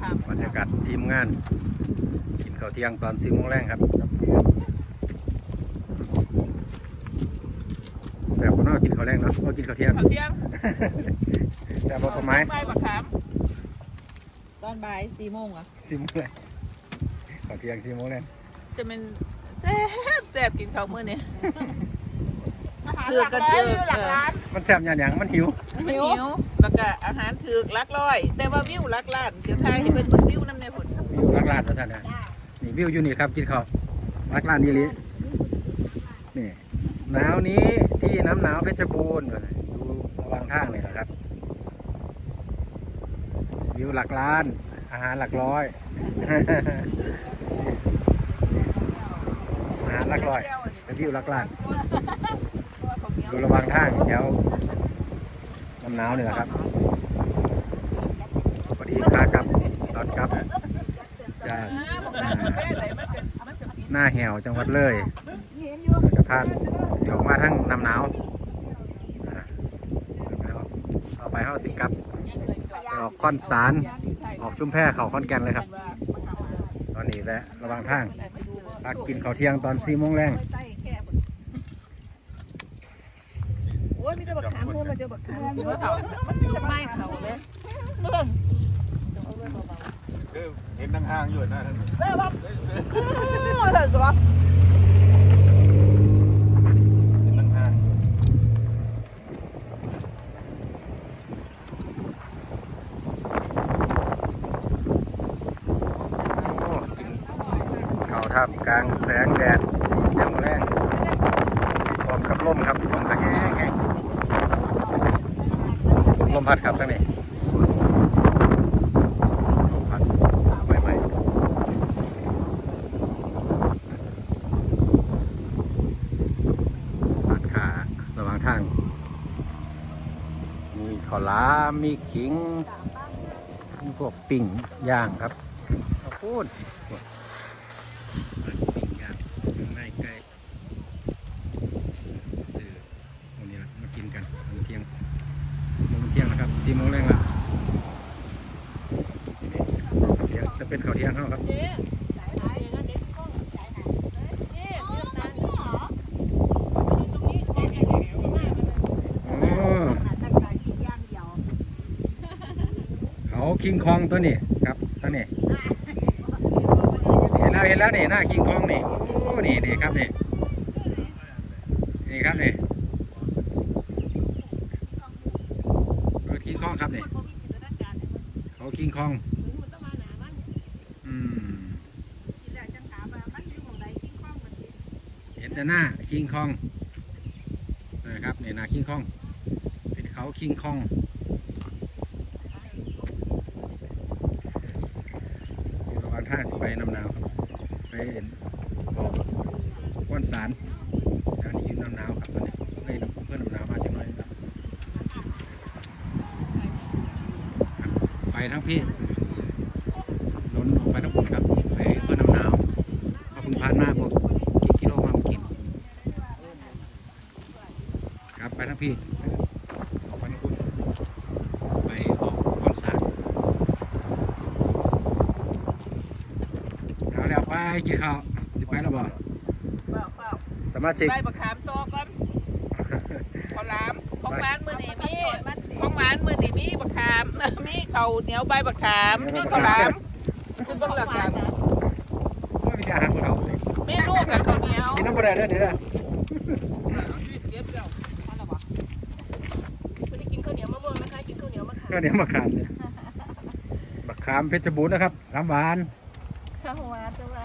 ขามบรรยากาศทีมงาน กินข้าวเที่ยงตอนสี่โมงแรงครับแซ่บคนนอกกินข้าวแรงเนาะเรากินข้าวเที่ยงข้าวเที่ยงแซ่บบ่ต้นไม้ใบบักขามตอนบ่ายสี่โมงอะสี่โมงแรงข้าวเที่ยงสี่โมงแรงจะเป็นแซ่บแซ่บกินข้าวมื้อนี้ถือกระเทือกหลักล้านมันแซ่บอย่างหยังมันหิว มันหิว แล้วก็อาหารถือกลักร้อย แต่ว่าวิวลักล้านเดี๋ยวทายให้เพิ่นเบิ่งวิวนํในพุ่นวิวรักลาดว่าท่านนะนี่วิวอยู่นี่ครับกินข้าวรักลาดนี่ลินี่หนาวนี้ที่น้ำหนาวเพชรบูรณ์ดูระวังทางนี่แหละครับ วิวหลักล้าน อาหารหลักร้อย อาหารหลักร้อยเป็นวิวหลักล้าน ดูระวังทางแถวำหนาวนี่แหละครับพอดีขากลับตอนกลับจากอ่าหน้าแหวจังหวัดเลยกระพานเสียวมาทั้งน้ำหนาวอ่าแล้วต่อไปเขาสิกลับไปออกคอนสารออกชุมแพเขาคอนแก่นเลยครับ ตอนนี้แหละระหวังทางพักกินข้าวเที่ยงตอนสี่โมงแรง โอ้ยมีแต่บักขามโมมาเจอบักขามหัวเฒ่าจะไม่เขาเลยเห็นนั่งห้างอยู่นะท่านเออครับเออสวะเห็นนั่งห้างโอ้กินข้าวท่ามกลางแสงแดดยังแรงพร้อมกับลมครับลมกระแหง ลมพัดครับทั้งนี้ลมพัดไม่ไม่พัดขาระหว่างทาง มีข้าวหลามีขิงมีพวกปิ่งย่างครับข้าวโพดปิ่งย่างข้างในใกล้ซื้อวันนี้ละมากินกันมื้อเที่ยงมื้อเที่ยงนะครับ สี่โมงแรงละเดี๋ยวจะเป็นข้าวเที่ยงเขาครับเขาคิงคองตัวนี้ครับตัวนี้เห็นแล้วเห็นแล้วนี่หน้ากิงคองนี่โอ้นี่นี่ครับนี่เปิดกิงคองครับนี่เขากิง คอง อืมเห็นแต่หน้าคิงคองนะครับนี่หน้าคิงคองเป็นเขาคิงคองอยู่ระหว่างทางสิไปน้ำหนาวครับไปบอกก้อนสารแถวนี้ยืนน้ำหนาวครับตอนนี้เลยน้ำเพื่อนน้ำหนาวมาจังเลยครับไป ทั้งพี่หล้นออกไปทั้งผมครับไปเพื่อนน้ำหนาวพอคุณพานมาพวกกี่กิโลมากินครับไปทั้งพี่ออกไปทั้งคุณไปออกก้อนสารเอาแล้วไปกินข้าวสิไปแล้วบ่เปล่าเปล่าสมาชิกใบบักขามโตก่อนข้าวหลามของร้านมื้อนี้มี ของร้านมื้อนี้มีบักขาม มีข้าวเหนียวใบบักขามมีข้าวหลามคือเบิ่งหลักการไม่มีอาหารคนเอาเลยมีลูกกับข้าวเหนียวกินน้ำปลาแดงด้วยนี่นะเก็บแล้วไม่ได้กินข้าวเหนียวมะม่วงนะคะกินข้าวเหนียวมะขามก็เดี๋ยวมะขามเนี่ยมะขามเพชรบูรณ์นะครับขามหวาน ข้าวหวานแต่ว่า